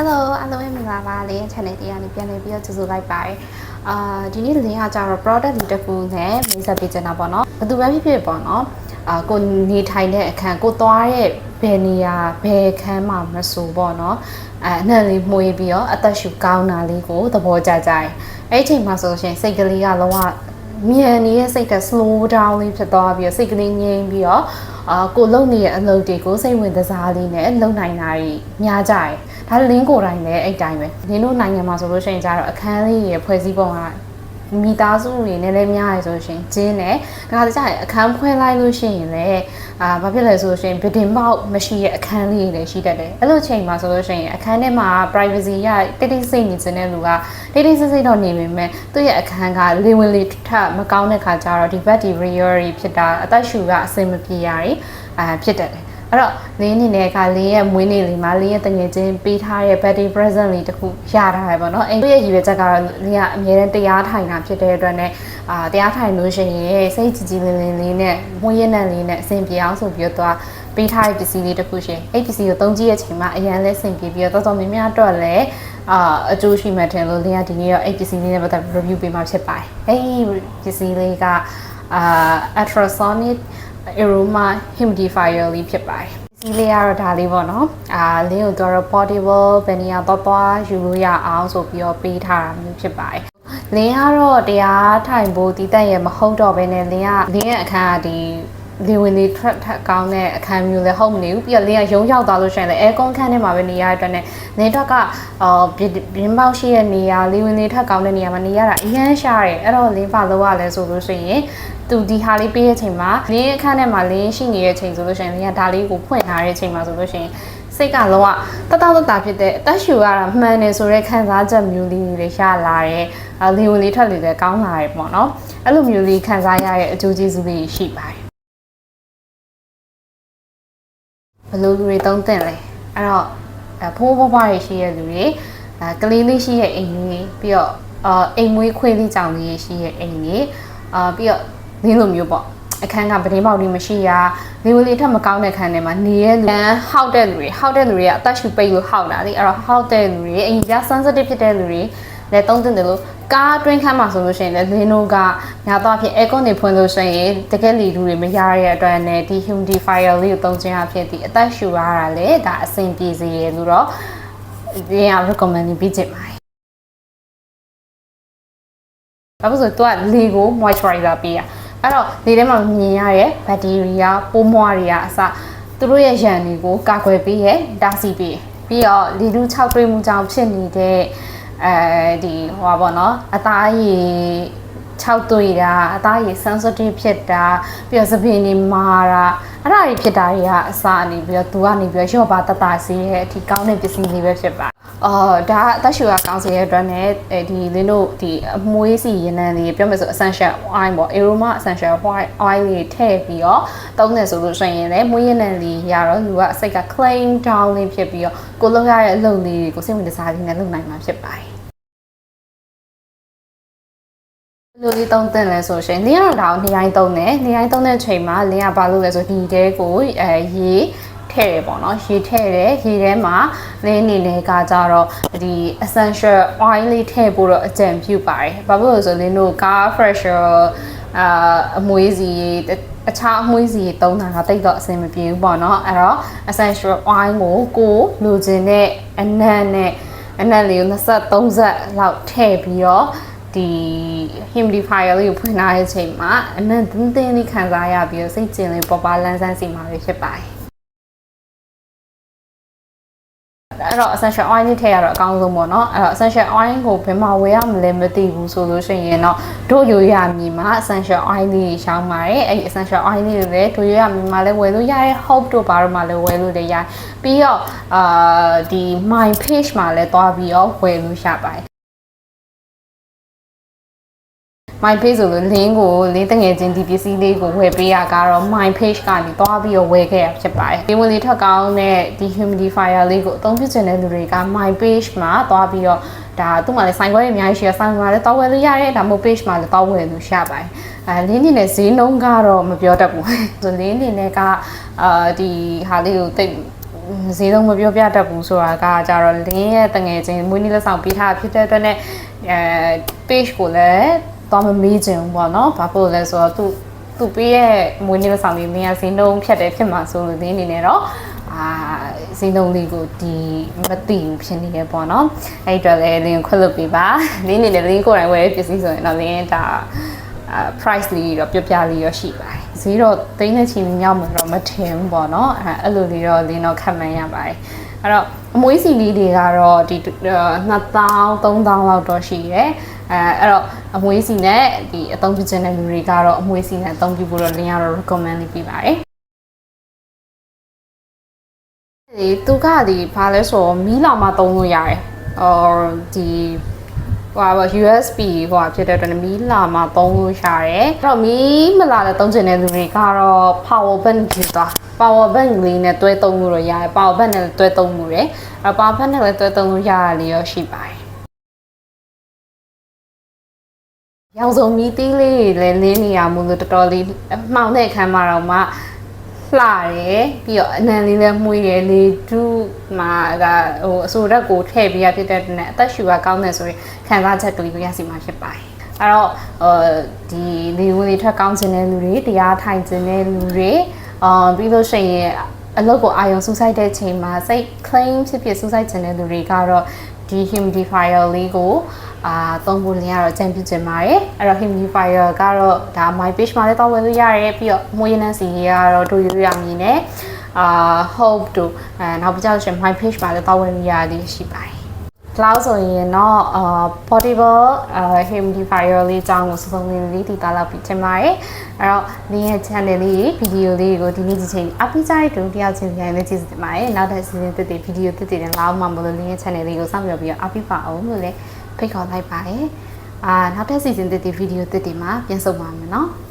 Hello အားလုံးပဲမင်္ဂလာပါလေး channel တရားလေးပြန်လည်ပြီးတော့ကြိုဆိုလိုက်ပါတယ်အာဒီနေ့လင်းကကြတော့ product လေးတစ်ခုနဲ့မိတ်ဆက်ပေးချင်တာပေါ့နော်ဘယ်သူပဲဖြစ်ဖြစ်ပေါ့နော်အာကိုနေထိုင်တဲ့အခန်းကိုသွားတဲ့ဘယ်နေရာဘယ်ခန်းမှမဆိုပေါ့နော်အဲအနှံ့လေးမှုေးပြီးတော့အသက်ရှူကောင်းတာလေးကိုသဘောကျကြတယ်အဲ့ဒီအချိန်မှာဆိုလို့ရှိရင်စိတ်ကလေးကလုံးဝ မြန်နေတဲ့စိတ်သက် slow down လေးဖြစ်သွားပြီးတော့စိတ်ကလေးငြိမ်ပြီးတော့အာကိုလုံနေတဲ့အလုပ်တွေကိုစိတ်ဝင်စားလေးနဲ့လုံနိုင်တာကြီးများကြတယ်ဒါလင်းကိုယ်တိုင်လည်းအဲ့တိုင်းပဲနင်တို့နိုင်ငံမှာဆိုလို့ရှိရင်ကြတော့အခန်းလေးရဲ့ဖွဲ့စည်းပုံက မိသားစုတွေနည်းနည်းများရဆိုရှင်ကျင်းတယ်ဒါကကြရင်အခန်းခွဲလိုက်လို့ရှိရင်လည်းအာဘာဖြစ်လဲဆိုလို့ရှိရင်ဗီဒင်ပေါက်မရှိတဲ့အခန်းလေးတွေလည်းရှိတတ်တယ်အဲ့လိုချိန်မှာဆိုလို့ရှိရင်အခန်းထဲမှာ privacy ရတိတ်တိတ်ဆိတ်နေခြင်းတဲ့လူကတိတ်တိတ်ဆိတ်ဆိတ်တော့နေပေမဲ့သူ့ရဲ့အခန်းကလေဝင်လေထမကောင်းတဲ့ခါကျတော့ဒီ bacteria တွေဖြစ်တာအသက်ရှူကအဆင်မပြေရတွေအာဖြစ်တတ်တယ် အဲ့တော့လင်းအနေနဲ့ကလင်းရဲ့မွေးနေ့လေးမှာလင်းရဲ့တငယ်ချင်းပေးထားတဲ့ birthday present လေးတစ်ခုရထားရပေါ့နော်အဲ့ဒီရဲ့ရည်ရွယ်ချက်ကတော့လင်းကအမြဲတမ်းတရားထိုင်တာဖြစ်တဲ့အတွက်နဲ့အာတရားထိုင်လို့ရှိရင်စိတ်ကြည်ကြည်လင်လင်လေးနဲ့မွေးရတဲ့လေးနဲ့အဆင်ပြေအောင်ဆိုပြီးတော့ပေးထားတဲ့ပစ္စည်းလေးတစ်ခုရှင်အဲ့ပစ္စည်းကိုသုံးကြည့်ရဲ့ချိန်မှာအရန်လဲဆင်ပြေပြီးတော့တော်တော်များများတော့လည်းအာအကျိုးရှိမှထင်လို့လင်းကဒီနေ့တော့အဲ့ပစ္စည်းလေးနဲ့ပတ်သက် review ပေးမှာဖြစ်ပါတယ်အဲ့ဒီပစ္စည်းလေးကအာ ultrasonic aroma humidifier လေးဖြစ်ပါတယ်စီလေးကတော့ဒါလေးပေါ့နော်အာလင်းကိုတော့ portable ဘယ်နေရာတော့သွားယူလို့ရအောင်ဆိုပြီးတော့ပေးထားတာမျိုးဖြစ်ပါတယ်လင်းကတော့တရားထိုင်ဖို့တည်တက်ရမဟုတ်တော့ဘဲနဲ့လင်းကလင်းရဲ့အခန်းကဒီ လေဝင်လေထွက်ထက်ကောင်းတဲ့အခန်းမျိုးလည်းဟုတ်မနေဘူးပြီးတော့လင်းကရုံရောက်သွားလို့ရှိရင်လည်းအဲကွန်ခန်းထဲမှာပဲနေရတဲ့အတွက်နဲ့နေတော့ကအော်ဘင်းပေါက်ရှိတဲ့နေရာလေဝင်လေထက်ကောင်းတဲ့နေရာမှာနေရတာအရန်ရှားတယ်အဲ့တော့လင်းပါလို့ရလဲဆိုလို့ရှိရင်သူဒီဟာလေးပေးတဲ့အချိန်မှာလင်းအခန်းထဲမှာလင်းရှိနေတဲ့အချိန်ဆိုလို့ရှိရင်လင်းကဒါလေးကိုဖွင့်ထားတဲ့အချိန်မှာဆိုလို့ရှိရင်စိတ်ကလုံးဝတတတတဖြစ်တဲ့အသက်ရှူရတာမှန်တယ်ဆိုတဲ့ခံစားချက်မျိုးလေးတွေရလာတယ်။အလေဝင်လေးထွက်လေလည်းကောင်းလာတယ်ပေါ့နော်။အဲ့လိုမျိုးလေးခံစားရတဲ့အကျိုးကျေးဇူးလေးရှိပါတယ်။ ဘယ်လိုလူတွေသုံးသင့်လဲ။အဲ့တော့အဖိုးဘွားဘွားတွေရှိတဲ့လူတွေအဲကလေးလေးရှိတဲ့အိမ်ကြီးပြီးတော့အာအိမ်မွေးခွေးလေးကြောင်လေးရှိတဲ့အိမ်ကြီးအာပြီးတော့လင်းလိုမျိုးပေါ့အခန်းကပတင်းပေါက်လေးမရှိရလေဝလေးထက်မကောင်းတဲ့ခန်းထဲမှာနေရလူဟောက်တဲ့လူတွေဟောက်တဲ့လူတွေကအသက်ရှူပိတ်လို့ဟောက်တာလေအဲ့တော့ဟောက်တဲ့လူတွေအရင်က sensitive ဖြစ်တဲ့လူတွေလည်းတုံးတင်တယ်လို့ ကားတွင်းခန်းမှာဆိုလို့ရှိရင်လည်းလင်းတို့ကညာတော့ဖြစ် aircon တွေဖွင့်လို့ရှိရင်တကယ်လီလူတွေမရတဲ့အတွက်နဲ့ဒီ humidifier လေးကိုသုံးခြင်းအဖြစ်ဒီအသက်ရှူရတာလေဒါအဆင်ပြေစေရလို့တော့ဒီရ recommend ပေးချင်ပါတယ်ဘာလို့ဆိုတော့သူကလေကို moisturizer ပေးရအဲ့တော့လေထဲမှာမြင်ရတဲ့ဘက်တီးရီးယားပိုးမွှားတွေကအစသူတို့ရဲ့ရန်တွေကိုကာကွယ်ပေးရတားဆီးပေးပြီးတော့လေလူ6တွေးမှုကြောင့်ဖြစ်နေတဲ့ အဲဒီဟိုပါပေါ့နော်အသားရည် 6တွေ့တာအသားရည် sensitive ဖြစ်တာပြီးတော့သပင်တွေမာတာအဲ့ဒါတွေဖြစ်တာတွေကအစအနေပြီးတော့သူကနေပြီးတော့ရော့ပါတတစီးရဲ့အထီကောင်းတဲ့ပစ္စည်းလေးပဲဖြစ်ပါအော်ဒါအသက်ရှူကကောင်းစေတဲ့အတွက်နဲ့ဒီလင်းတို့ဒီအမွေးစီရနံလေးပြောမယ်ဆို essential oil ပေါ့ aroma essential oil လေးထည့်ပြီးတော့သုံးတယ်ဆိုလို့ရှိရင်လည်းမွေးရနံလေးရတော့လူကအစိတ်က clean down လေးဖြစ်ပြီးတော့ကိုလုပ်ရတဲ့အလုပ်လေးတွေကိုစိတ်ဝင်စားလေးနဲ့လုပ်နိုင်မှာဖြစ်ပါတယ် လူလေးသုံးသင့်လဲဆိုရှင်လင်းရတာကိုနေတိုင်းသုံးတယ်နေတိုင်းသုံးတဲ့အချိန်မှာလင်းရပါလို့လဲဆိုဒီတဲကိုအဲရေထည့်တယ်ပေါ့နော်ရေထည့်တယ်ရေထဲမှာလင်းအနေနဲ့ကကြတော့ဒီ essential oil လေးထည့်ဖို့တော့အကြံပြုပါတယ်ဘာဖြစ်လို့လဲဆိုလင်းတို့ car fresher အာအမွေးစီအခြားအမွေးစီသုံးတာကတိတ်တော့အဆင်မပြေဘူးပေါ့နော်အဲ့တော့ essential oil ကိုကိုလိုချင်တဲ့အနံ့နဲ့အနံ့လေးကို23ဆက်လောက်ထည့်ပြီးတော့ ဒီ humidifier လေးကိုဖွင့်ထားတဲ့အချိန်မှာအနံ့တင်းတင်းလေးခံစားရပြီးတော့စိတ်ကျင်လေးပေါ်ပါလန်းဆန်းစီမှာဖြစ်ပါတယ်အဲ့တော့ essential oil လေးထည့်ရတော့အကောင်းဆုံးပေါ့နော်အဲ့တော့ essential oil ကိုဘယ်မှာဝယ်ရမလဲမသိဘူးဆိုလို့ရှိရင်တော့တို့ရိုရမီမှာ essential oil လေးရှောင်းပါတယ်အဲ့ဒီ essential oil လေးတွေလည်းတို့ရိုရမီမှာလည်းဝယ်လို့ရတယ် hope တို့ဘာတို့မှာလည်းဝယ်လို့လည်းရပြီးတော့အာဒီ my page မှာလည်းတွားပြီးတော့ဝယ်လို့ရပါတယ် my page ဆိုလို့ link ကို link တငယ်ချင်းဒီပစ္စည်းလေးကိုဝယ်ပေးရကတော့ my page ကနေတွားပြီးတော့ဝယ်ခဲ့ရဖြစ်ပါတယ်ဒီဝင်လေးထက်ကောင်းတဲ့ဒီ humidifier လေးကိုအသုံးပြုချင်တဲ့လူတွေက my page မှာတွားပြီးတော့ဒါသူ့မှာလည်းဆိုင်ခွဲတွေအများကြီးရှိရဆိုင်ခွဲမှာလည်းတောက်ဝယ်လို့ရတယ်ဒါမှမဟုတ် page မှာလည်းတောက်ဝယ်လို့ရပါတယ်အဲလင်းနေနဲ့ဈေးနှုန်းကတော့မပြောတတ်ဘူးဆိုလင်းနေနဲ့ကအာဒီဟာလေးကိုတိတ်ဈေးလုံးမပြောပြတတ်ဘူးဆိုတာကကြတော့လင်းရဲ့တငယ်ချင်းမွေးနေ့လက်ဆောင်ပေးထားဖြစ်တဲ့အတွက်နဲ့အဲ page ကိုလည်း တော့မမေးချင်ဘူးပေါ့နော်ဘာဖြစ်လို့လဲဆိုတော့သူသူပေးရဲ့မွေးနေ့လက်ဆောင်လေးလင်းရဈေးနှုန်းဖြတ်တယ်ဖြစ်မှာဆိုလို့လင်းအနေနဲ့တော့အာဈေးနှုန်းလေးကိုဒီမသိဘူးဖြစ်နေတယ်ပေါ့နော်အဲ့အတွက်လည်းလင်းခွင့်လွှတ်ပေးပါလင်းအနေနဲ့လင်းကိုယ်တိုင်ဝယ်ပစ္စည်းဆိုရင်တော့လင်းဒါအာ price လေးတော့ပြပြလေးရရှိပါတယ်ဈေးတော့သိန်းနဲ့ချီပြီးမြောက်မှာတော့မထင်ဘူးပေါ့နော်အဲအဲ့လိုလေးတော့လင်းတော့ခံမှန်းရပါတယ်အဲ့တော့အမွေးစီလေးတွေကတော့ဒီ2000 3000လောက်တော့ရှိရဲ အဲအဲ့တော့အမွေးစီနဲ့ဒီအသုံးပြုခြင်းတဲ့လူတွေကတော့အမွေးစီနဲ့အသုံးပြုဖို့တော့လင်းကတော့ recommend လေးပေးပါတယ်ဒီသူကဒီဘာလဲဆိုတော့မီးလောင်မှသုံးလို့ရတယ်။အော်ဒီဟိုပါ USB ဟိုဖြစ်တဲ့အတွက်မီးလာမှသုံးလို့ရတယ်။အဲ့တော့မီးမလာတဲ့သုံးချင်တဲ့လူတွေကတော့ power bank ဖြစ်သွား power bank လေးနဲ့တွဲသုံးလို့ရရတယ် power bank နဲ့တွဲသုံးလို့ရတယ်။အဲ့ power bank နဲ့လည်းတွဲသုံးလို့ရရလေးရရှိပါတယ်။ ရောင်စုံမီးသေးလေးတွေလည်းလင်းနေရမို့လို့တော်တော်လေးမှောင်တဲ့အခန်းမှာတော့မှလှတယ်ပြီးတော့အနံလေးလည်းမှုရယ်လေဒုမှာကဟိုအဆိုရက်ကိုထည့်ပြီးရဖြစ်တဲ့နဲ့အသက်ရှူကကောင်းတယ်ဆိုရင်ခံစားချက်တွေကိုရစီမှာဖြစ်ပါတယ်အဲ့တော့အဲဒီလေဝင်လေထွက်ကောင်းခြင်းတဲ့လူတွေတရားထိုင်ခြင်းတဲ့လူတွေအာပြီးလို့ရှိရင်အလုပ်ကိုအာရုံစူးစိုက်တဲ့ချိန်မှာစိတ် claim ဖြစ်ဖြစ်စူးစိုက်ခြင်းတဲ့လူတွေကတော့ ဒီ humidifier လေးကိုအာသုံးဖို့လင်းရတော့ကြံပြခြင်းပါတယ်အဲ့တော့ humidifier ကတော့ဒါ my page မှာလည်းတောင်းဝင်လို့ရတယ်ပြီးတော့မွေးရနန်းစီကတော့တို့ရွေးရမည်နဲ့အာ hope တို့အဲနောက်ပြီးတော့ရှင် my page မှာလည်းတောင်းဝင်လို့ရတယ်ရှိပါတယ် cloud ဆိုရင်တော့အာ portable အာ humidifier လေးအကြောင်းကိုစုံလင်လေးတည်တာလောက်ပြီးချင်ပါတယ်အဲ့တော့ဒီရဲ့ channel လေးဗီဒီယိုလေးကိုဒီနေ့ဒီချိန်အပိကြိုက်တူတယောက်ချင်းပြန်လေးကြည့်စတင်ပါတယ်နောက်တဲ့ season တစ်တွေဗီဒီယိုတစ်တွေနဲ့လောက်မှမလို့ဒီရဲ့ channel လေးကိုစောင့်မျှော်ပြီးတော့အပိပါအောင်လို့လည်းဖိတ်ခေါ်လိုက်ပါတယ်အာနောက်တဲ့ season တစ်တွေဗီဒီယိုတစ်တွေမှာပြန်ဆုံပါမယ်နော်